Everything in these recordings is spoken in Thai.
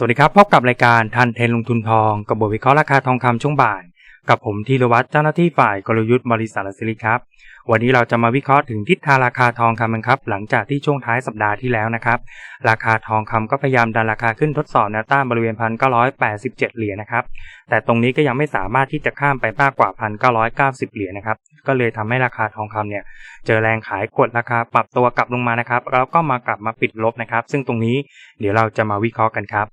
สวัสดีครับ พบกับรายการทันเทนลงทุนทองกับบทวิเคราะห์ราคาทองคำช่วงบ่าย กับผมธีรวัตรเจ้าหน้าที่ฝ่ายกลยุทธ์บริษัทลสิริครับ วันนี้เราจะมาวิเคราะห์ถึงทิศทางราคาทองคำกันครับ หลังจากที่ช่วงท้ายสัปดาห์ที่แล้วนะครับ ราคาทองคำก็พยายามดันราคาขึ้นทดสอบแนวต้านบริเวณพันเก้าร้อยแปดสิบเจ็ดเหรียญนะครับ แต่ตรงนี้ก็ยังไม่สามารถที่จะข้ามไปมากกว่าพันเก้าร้อยเก้าสิบเหรียญนะครับ ก็เลยทำให้ราคาทองคำเนี่ยเจอแรงขายกดราคาปรับตัวกลับลงมานะครับ แล้วก็มากลับมาปิดลบนะครับ ซึ่งตรงนี้เดี๋ยวเราจะมาวิเคราะห์กันครับ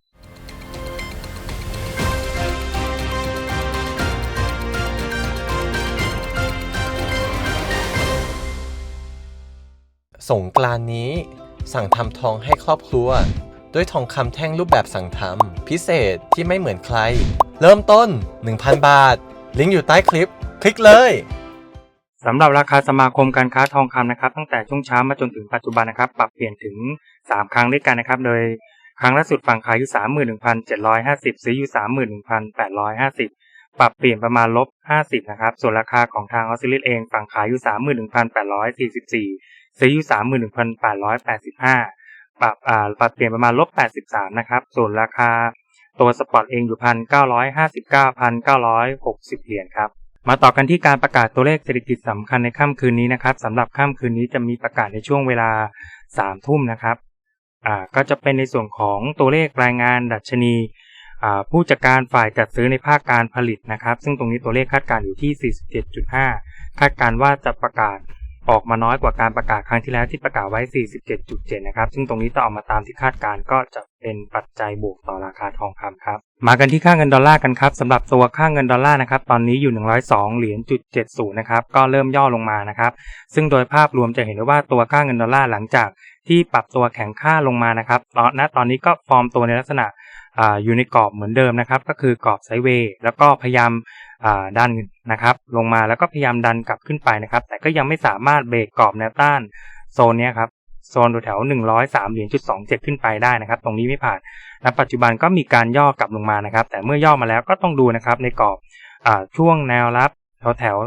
สงกรานนี้ สั่งทำทองให้ครอบครัว ด้วยทองคำแท่งรูปแบบสั่งทำพิเศษที่ไม่เหมือนใคร เริ่มต้น 1,000 บาท ลิงก์อยู่ใต้คลิป คลิกเลยสำหรับราคาสมาคมการค้าทองคำนะครับ ตั้งแต่ช่วงเช้ามาจนถึงปัจจุบันนะครับ ปรับเปลี่ยนถึง 3 ครั้งด้วยกันนะครับ โดยครั้งล่าสุดฝั่งขายอยู่ 31,750 ซื้ออยู่ 31,850 ปรับเปลี่ยนประมาณลบ 50 นะครับ ส่วนราคาของทางออสซิลิสเองฝั่งขายอยู่ 31,844 ซื้ออยู่31,885ปดร้อยแปดสิบอ่าปรับเปลี่ยนประมาณลบ83นะครับ ส่วนราคาตัวสปอร์ตเองอยู่1,959 1,960เก้าพันเก้าร้อยหกสิบเหรียญครับมาต่อกันที่การประกาศตัวเลขเศรษฐกิจสำคัญในค่ำคืนนี้นะครับสำหรับค่ำคืนนี้จะมีประกาศในช่วงเวลา3ทุ่มนะครับอ่าก็จะเป็นในส่วนของตัวเลขรายงานดัชนีอ่าผู้จัดการฝ่ายจัดซื้อในภาคการผลิตนะครับ ซึ่งตรงนี้ตัวเลขคาดการณ์อยู่ที่ 47.5 คาดการณ์ว่าจะประกาศ ออกมาน้อยกว่าการประกาศครั้งที่แล้วที่ประกาศไว้ 47.7 นะครับ ซึ่งตรงนี้ต้อออกมาตามที่คาดการก็จะเป็นปัจจัยบวกต่อราคาทองคำครับ มากันที่ค่าเงินดอลลาร์กันครับสำหรับตัวค่าเงินดอลลาร์นะครับ ตอนนี้อยู่ 102 เหรียญจุด70 นะครับ ก็เริ่มย่อลงมานะครับ ซึ่งโดยภาพรวมจะเห็นได้ว่าตัวค่าเงินดอลลาร์หลังจากที่ปรับตัวแข็งค่าลงมานะครับตอนณตอนนี้ก็ฟอร์มตัวในลักษณะ อ่ายู่ในกรอบเหมือนเดิมนะครับ ก็คือกรอบไซเวย์แล้วก็พยายามอ่าดันนะครับลงมาแล้วก็พยายามดันกลับขึ้นไปนะครับ แต่ก็ยังไม่สามารถเบรกกรอบแนวต้านโซนเนี้ยครับโซนแถว103เหรียญจุด27 ขึ้นไปได้นะครับ ตรงนี้ไม่ผ่านณปัจจุบันก็มีการย่อกลับลงมานะครับ แต่เมื่อย่อมาแล้วก็ต้องดูนะครับในกรอบอ่าช่วงแนวรับแถวแถว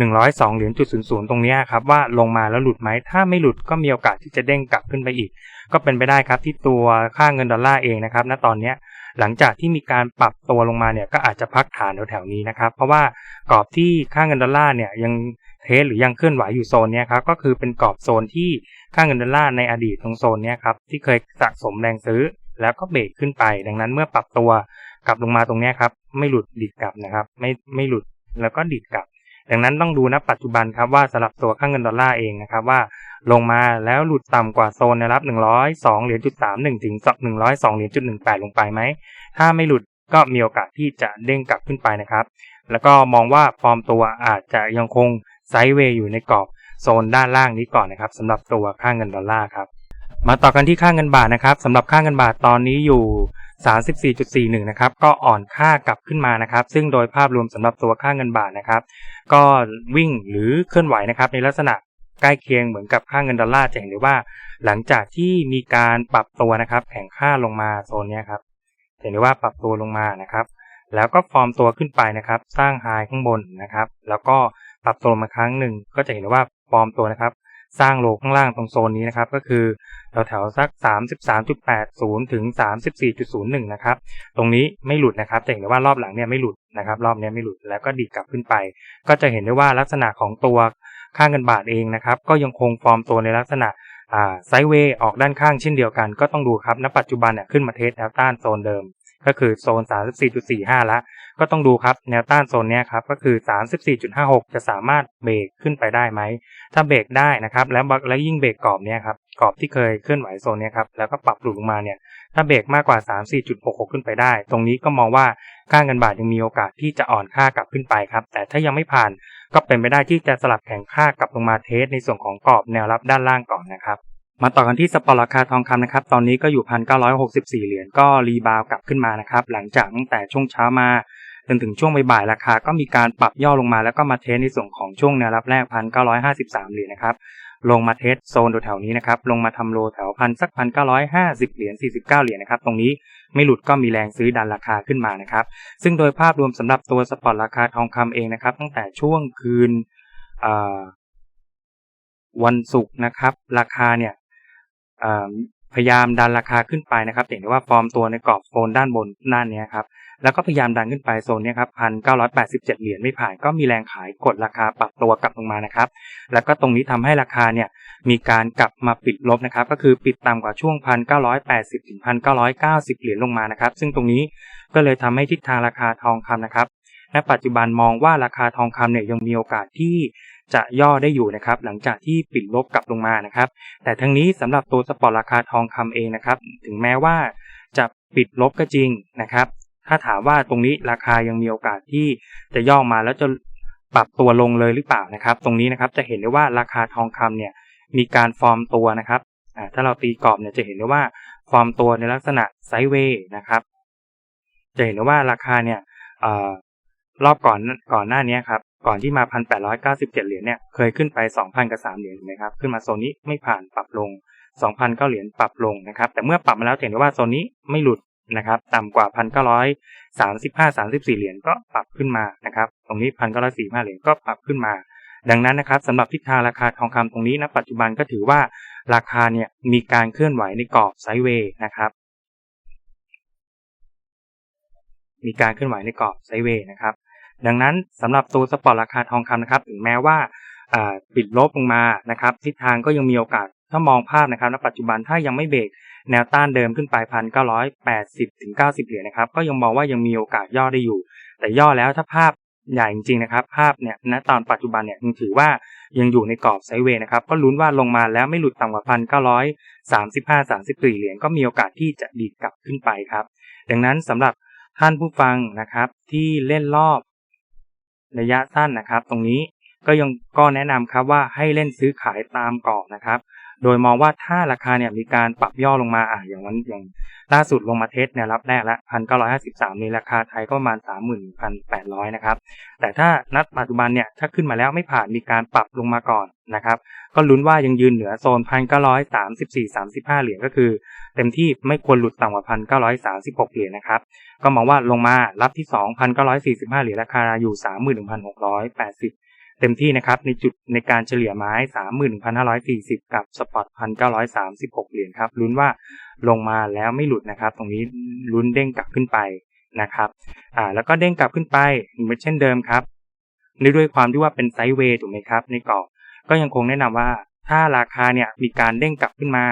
102เหรียญจุด00ตรงนี้ครับว่าลงมาแล้วหลุดไหมถ้าไม่หลุดก็มีโอกาสที่จะเด้งกลับขึ้นไปอีก ก็เป็นไปได้ครับที่ตัวค่าเงินดอลลาร์เองนะครับณตอนนี้ หลังจากที่มีการปรับตัวลงมาเนี่ยก็อาจจะพักฐานแถวๆนี้นะครับ เพราะว่ากรอบที่ค่าเงินดอลลาร์เนี่ยยังเทสหรือยังเคลื่อนไหวอยู่โซนเนี้ยครับก็คือเป็นกรอบโซนที่ค่าเงินดอลลาร์ในอดีตตรงโซนเนี้ยครับที่เคยสะสมแรงซื้อแล้วก็เบรกขึ้นไป ดังนั้นเมื่อปรับตัวกลับลงมาตรงนี้ครับไม่หลุดดิดกลับนะครับ ไม่ไม่หลุดแล้วก็ดิดกลับ ดังนั้นต้องดูณปัจจุบันครับว่าสำหรับตัวค่าเงินดอลลาร์เองนะครับว่าลงมาแล้วหลุดต่ำกว่าโซนแนรับ 102เหรียญจุด31ถึง102เหรียญจุด18 ลงไปไหม ถ้าไม่หลุดก็มีโอกาสที่จะเด้งกลับขึ้นไปนะครับ แล้วก็มองว่าฟอร์มตัวอาจจะยังคงไซด์เวย์อยู่ในกรอบโซนด้านล่างนี้ก่อนนะครับสำหรับตัวค่าเงินดอลลาร์ครับ มาต่อกันที่ค่าเงินบาทนะครับสำหรับค่าเงินบาทตอนนี้อยู่ 34.41 นะครับ ก็อ่อนค่ากลับขึ้นมานะครับ ซึ่งโดยภาพรวมสำหรับตัวค่าเงินบาทนะครับ ก็วิ่งหรือเคลื่อนไหวนะครับ ในลักษณะใกล้เคียงเหมือนกับค่าเงินดอลลาร์จะเห็นได้ว่า หลังจากที่มีการปรับตัวนะครับแข่งค่าลงมาโซนนี้ครับเห็นได้ว่าปรับตัวลงมานะครับ แล้วก็ฟอร์มตัวขึ้นไปนะครับ สร้างไฮข้างบนนะครับ แล้วก็ปรับตัวมาครั้งหนึ่งก็จะเห็นได้ว่าฟอร์มตัวนะครับ สร้างโลข้างล่างตรงโซนนี้นะครับ ก็คือแถวแถวสัก 33.80 ถึง 34.01 นะครับ ตรงนี้ไม่หลุดนะครับจะเห็นได้ว่ารอบหลังเนี่ยไม่หลุดนะครับ รอบนี้ไม่หลุดแล้วก็ดีดกลับขึ้นไป ก็จะเห็นได้ว่าลักษณะของตัวค่าเงินบาทเองนะครับ ก็ยังคงฟอร์มตัวในลักษณะไซด์เวย์ออกด้านข้างเช่นเดียวกัน ก็ต้องดูครับณปัจจุบันเนี่ยขึ้นมาเทสแนวต้านโซนเดิม ก็คือโซน 34.45แล้ว ก็ต้องดูครับแนวต้านโซนนี้ครับก็คือ 34.56 จะสามารถเบรกขึ้นไปได้ไหม ถ้าเบรกได้นะครับแล้วแล้วยิ่งเบรกกรอบเนี้ยครับกรอบที่เคยเคลื่อนไหวโซนนี้ครับแล้วก็ปรับหลุดลงมาเนี่ยถ้าเบรกมากกว่า 34.66 ขึ้นไปได้ ตรงนี้ก็มองว่าค่าเงินบาทยังมีโอกาสที่จะอ่อนค่ากลับขึ้นไปครับแต่ถ้ายังไม่ผ่านก็เป็นไปได้ที่จะสลับแข่งค่ากลับลงมาเทสในส่วนของกรอบแนวรับด้านล่างก่อนนะครับมาต่อกันที่สปอร์ราคาทองคำนะครับ ตอนนี้ก็อยู่ 1,964 เหรียญก็รีบาวกลับขึ้นมานะครับ หลังจากตั้งแต่ช่วงเช้ามา จนถึงช่วงบ่ายๆราคาก็มีการปรับย่อลงมาแล้วก็มาเทสในส่วนของช่วงแนวรับแรก 1,953 เหรียญนะครับลงมาเทสโซนแถวๆนี้นะครับลงมาทำโลแถวพันสักพันเก้าร้อยห้าสิบเหรียญสี่สิบเก้าเหรียญนะครับตรงนี้ไม่หลุดก็มีแรงซื้อดันราคาขึ้นมานะครับซึ่งโดยภาพรวมสำหรับตัวสปอตราคาทองคำเองนะครับตั้งแต่ช่วงคืนวันศุกร์นะครับราคาเนี่ยพยายามดันราคาขึ้นไปนะครับเห็นได้ว่าฟอร์มตัวในกรอบโซนด้านบนด้านนี้ครับ แล้วก็พยายามดันขึ้นไปโซนนี้ครับพันเก้าร้อยแปดสิบเจ็ดเหรียญไม่ผ่านก็มีแรงขายกดราคาปรับตัวกลับลงมานะครับ แล้วก็ตรงนี้ทำให้ราคาเนี่ยมีการกลับมาปิดลบนะครับ ก็คือปิดต่ำกว่าช่วงพันเก้าร้อยแปดสิบถึงพันเก้าร้อยเก้าสิบเหรียญลงมานะครับ ซึ่งตรงนี้ก็เลยทำให้ทิศทางราคาทองคำนะครับณปัจจุบันมองว่าราคาทองคำเนี่ยยังมีโอกาสที่จะย่อได้อยู่นะครับ หลังจากที่ปิดลบกลับลงมานะครับ แต่ทั้งนี้สำหรับตัวสปอร์ตราคาทองคำเองนะครับ ถึงแม้ว่าจะปิดลบก็จริงนะครับ ถ้าถามว่าตรงนี้ราคายังมีโอกาสที่จะย่อมาแล้วจะปรับตัวลงเลยหรือเปล่านะครับ ตรงนี้นะครับจะเห็นได้ว่าราคาทองคำเนี่ยมีการฟอร์มตัวนะครับถ้าเราตีกรอบเนี่ยจะเห็นได้ว่าฟอร์มตัวในลักษณะไซด์เวย์นะครับ จะเห็นได้ว่าราคาเนี่ยอรอบก่อนก่อนหน้านี้ครับก่อนที่มาพันแปดร้อยเก้าสิบเจ็ดเหรียญเนี่ยเคยขึ้นไปสองพันกับสามเหรียญถูกไหมครับขึ้นมาโซนนี้ไม่ผ่านปรับลงสองพันก็เหรียญปรับลงนะครับ แต่เมื่อปรับมาแล้วเห็นได้ว่าโซนนี้ไม่หลุด นะครับ ต่ำกว่าพันเก้าร้อยสามสิบห้าสามสิบสี่เหรียญก็ปรับขึ้นมานะครับ ตรงนี้พันเก้าร้อยสี่ห้าเหรียญก็ปรับขึ้นมา ดังนั้นนะครับสำหรับทิศทางราคาทองคำตรงนี้ณปัจจุบันก็ถือว่าราคาเนี่ยมีการเคลื่อนไหวในกรอบไซด์เวย์นะครับ มีการเคลื่อนไหวในกรอบไซด์เวย์นะครับ ดังนั้นสำหรับตัวสปอร์ตราคาทองคำนะครับ ถึงแม้ว่าปิดลบลงมานะครับ ทิศทางก็ยังมีโอกาส ถ้ามองภาพนะครับณปัจจุบันถ้ายังไม่เบรกแนวต้านเดิมขึ้นไปพันเก้าร้อยแปดสิบถึงเก้าสิบเหรียญนะครับก็ยังมองว่ายังมีโอกาสย่อได้อยู่ แต่ย่อแล้วถ้าภาพใหญ่จริงๆนะครับภาพเนี่ยณตอนปัจจุบันเนี่ยยังถือว่ายังอยู่ในกรอบไซด์เวย์นะครับก็ลุ้นว่าลงมาแล้วไม่หลุดต่ำกว่าพันเก้าร้อยสามสิบห้าสามสิบสี่เหรียญก็มีโอกาสที่จะดีดกลับขึ้นไปครับ ดังนั้นสำหรับท่านผู้ฟังนะครับที่เล่นรอบระยะสั้นนะครับ ตรงนี้ก็ยังก็แนะนำครับว่าให้เล่นซื้อขายตามกรอบนะครับ โดยมองว่าถ้าราคาเนี่ยมีการปรับย่อลงมาอะอย่างวันอย่างล่าสุดลงมาเทสแนวรับแรกละพันเก้าร้อยห้าสิบสามในราคาไทยก็ประมาณสามหมื่นพันแปดร้อยนะครับ แต่ถ้านัดปัจจุบันเนี่ยถ้าขึ้นมาแล้วไม่ผ่านมีการปรับลงมาก่อนนะครับ ก็ลุ้นว่ายังยืนเหนือโซนพันเก้าร้อยสามสิบสี่สามสิบห้าเหรียญก็คือ เต็มที่ไม่ควรหลุดต่ำกว่าพันเก้าร้อยสามสิบหกเหรียญนะครับ ก็มองว่าลงมารับที่สองพันเก้าร้อยสี่สิบห้าเหรียญราคาอยู่สามหมื่นหนึ่งพันหกร้อยแปดสิบ เต็มที่นะครับในจุดในการเฉลี่ยไม้สามหมื่นพันห้าร้อยสี่สิบกับสปอตพันเก้าร้อยสามสิบหกเหรียญครับลุ้นว่าลงมาแล้วไม่หลุดนะครับ ตรงนี้ลุ้นเด้งกลับขึ้นไปนะครับอ่าแล้วก็เด้งกลับขึ้นไปเหมือนเช่นเดิมครับในด้วยความที่ว่าเป็นไซด์เวย์ถูกไหมครับ ในกรอบก็ยังคงแนะนำว่าถ้าราคาเนี่ยมีการเด้งกลับขึ้นมา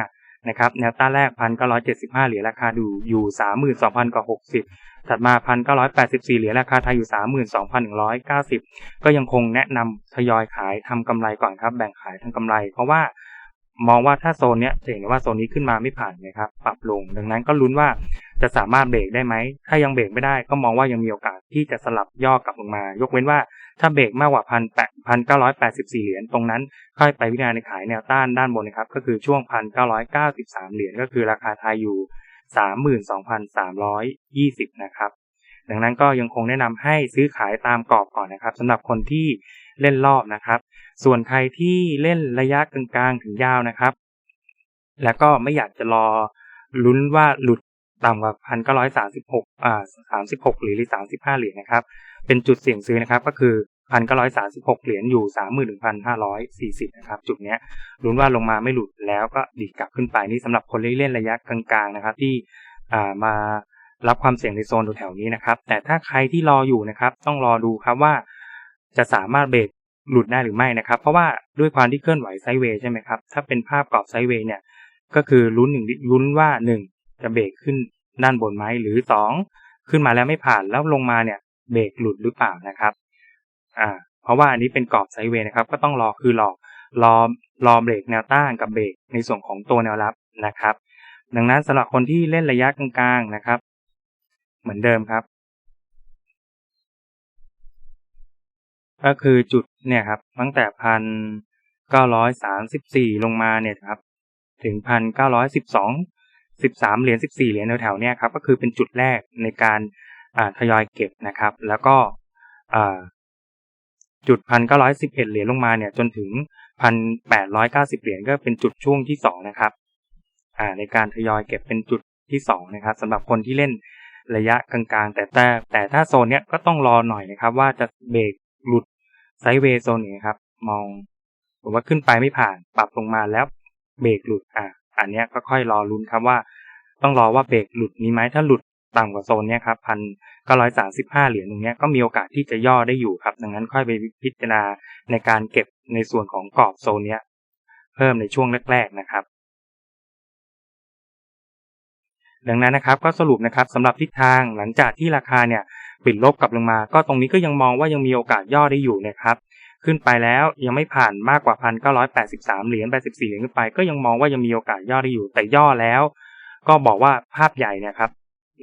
นะครับแนวต้านแรกพันเก้าร้อยเจ็ดสิบห้าเหรียญราคาดูอยู่สามหมื่นสองพันกับหกสิบถัดมาพันเก้าร้อยแปดสิบสี่เหรียญราคาไทยอยู่สามหมื่นสองพันหนึ่งร้อยเก้าสิบก็ยังคงแนะนำทยอยขายทำกำไรก่อนครับ แบ่งขายทำกำไร เพราะว่ามองว่าถ้าโซนเนี้ยจะเห็นว่าโซนนี้ขึ้นมาไม่ผ่านนะครับ ปรับลง ดังนั้นก็ลุ้นว่าจะสามารถเบรกได้ไหม ถ้ายังเบรกไม่ได้ก็มองว่ายังมีโอกาสที่จะสลับย่อกลับลงมา ยกเว้นว่า ถ้าเบรกมากกว่าพันแปดพันเก้าร้อยแปดสิบสี่เหรียญตรงนั้นค่อยไปพิจารณาในขายแนวต้านด้านบนนะครับก็คือช่วงพันเก้าร้อยเก้าสิบสามเหรียญก็คือราคาไทยอยู่สามหมื่นสองพันสามร้อยยี่สิบนะครับดังนั้นก็ยังคงแนะนำให้ซื้อขายตามกรอบก่อนนะครับสำหรับคนที่เล่นรอบนะครับ ส่วนใครที่เล่นระยะกลางๆถึงยาวนะครับ แล้วก็ไม่อยากจะรอลุ้นว่าหลุดต่ำกว่าพันเก้าร้อยสามสิบหกอ่าสามสิบหกหรือสามสิบห้าเหรียญนะครับ เป็นจุดเสี่ยงซื้อนะครับก็คือพันเก้าร้อยสามสิบหกเหรียญอยู่สามหมื่นหนึ่งพันห้าร้อยสี่สิบนะครับจุดเนี้ยลุ้นว่าลงมาไม่หลุดแล้วก็ดีกลับขึ้นไปนี่สำหรับคนที่เล่นระยะกลางๆนะครับที่อ่ามารับความเสี่ยงในโซนแถวๆนี้นะครับ แต่ถ้าใครที่รออยู่นะครับต้องรอดูครับว่าจะสามารถเบรกหลุดได้หรือไม่นะครับ เพราะว่าด้วยความที่เคลื่อนไหวไซด์เวย์ใช่ไหมครับถ้าเป็นภาพกรอบไซด์เวย์เนี่ยก็คือลุ้นหนึ่งลุ้นว่าหนึ่งจะเบรกขึ้นด้านบนไหมหรือสองขึ้นมาแล้วไม่ผ่านแล้วลงมาเนี่ย เบรกหลุดหรือเปล่านะครับอ่าเพราะว่าอันนี้เป็นกรอบไซเวย์นะครับ ก็ต้องรอคือรอรอรอเบรกแนวต้านกับเบรกในส่วนของตัวแนวรับนะครับ ดังนั้นสำหรับคนที่เล่นระยะกลางๆนะครับ เหมือนเดิมครับ ก็คือจุดเนี่ยครับตั้งแต่พันเก้าร้อยสามสิบสี่ลงมาเนี่ยครับ ถึงพันเก้าร้อยสิบสองสิบสามเหรียญสิบสี่เหรียญแถวๆเนี่ยครับ ก็คือเป็นจุดแรกในการ ทยอยเก็บนะครับ แล้วก็จุดพันเก้าร้อยสิบเอ็ดเหรียญลงมาเนี่ยจนถึงพันแปดร้อยเก้าสิบเหรียญก็เป็นจุดช่วงที่สองนะครับในการทยอยเก็บเป็นจุดที่สองนะครับสำหรับคนที่เล่นระยะกลางๆ แต่แต่แต่ถ้าโซนเนี้ยก็ต้องรอหน่อยนะครับว่าจะเบรกหลุดไซด์เวย์โซนนี้ครับ มองผมว่าขึ้นไปไม่ผ่านปรับลงมาแล้วเบรกหลุดอ่าอันเนี้ยก็ค่อยรอลุ้นครับว่า ต้องรอว่าเบรกหลุดมีไหมถ้าหลุด ต่ำกว่าโซนเนี้ยครับพันเก้าร้อยสามสิบห้าเหรียญตรงเนี้ยก็มีโอกาสที่จะย่อได้อยู่ครับ ดังนั้นค่อยไปพิจารณาในการเก็บในส่วนของกรอบโซนเนี้ยเพิ่มในช่วงแรก ๆนะครับ ดังนั้นนะครับก็สรุปนะครับสำหรับทิศทางหลังจากที่ราคาเนี่ยปิดลบกลับลงมา ก็ตรงนี้ก็ยังมองว่ายังมีโอกาสย่อได้อยู่นะครับขึ้นไปแล้วยังไม่ผ่านมากกว่าพันเก้าร้อยแปดสิบสามเหรียญแปดสิบสี่เหรียญขึ้นไป ก็ยังมองว่ายังมีโอกาสย่อได้อยู่ แต่ย่อแล้ว ก็บอกว่าภาพใหญ่เนี่ยครับ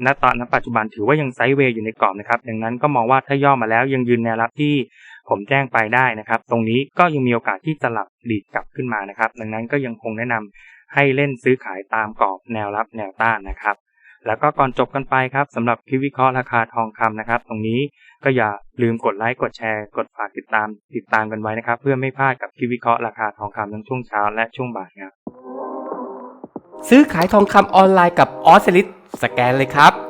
ณตอนณปัจจุบันถือว่ายังไซด์เวย์อยู่ในกรอบนะครับดังนั้นก็มองว่าถ้าย่อมาแล้วยังยืนแนวรับที่ผมแจ้งไปได้นะครับ ตรงนี้ก็ยังมีโอกาสที่จะหลับดีดกลับขึ้นมานะครับ ดังนั้นก็ยังคงแนะนำให้เล่นซื้อขายตามกรอบแนวรับแนวต้านนะครับ แล้วก็ก่อนจบกันไปครับสำหรับคลิปวิเคราะห์ราคาทองคำนะครับ ตรงนี้ก็อย่าลืมกดไลค์กดแชร์กดฝากติดตาม ติดตามกันไว้นะครับ เพื่อไม่พลาดกับคลิปวิเคราะห์ราคาทองคำทั้งช่วงเช้าและช่วงบ่ายครับซื้อขายทองคำออนไลน์กับออสซิลิด สแกนเลยครับ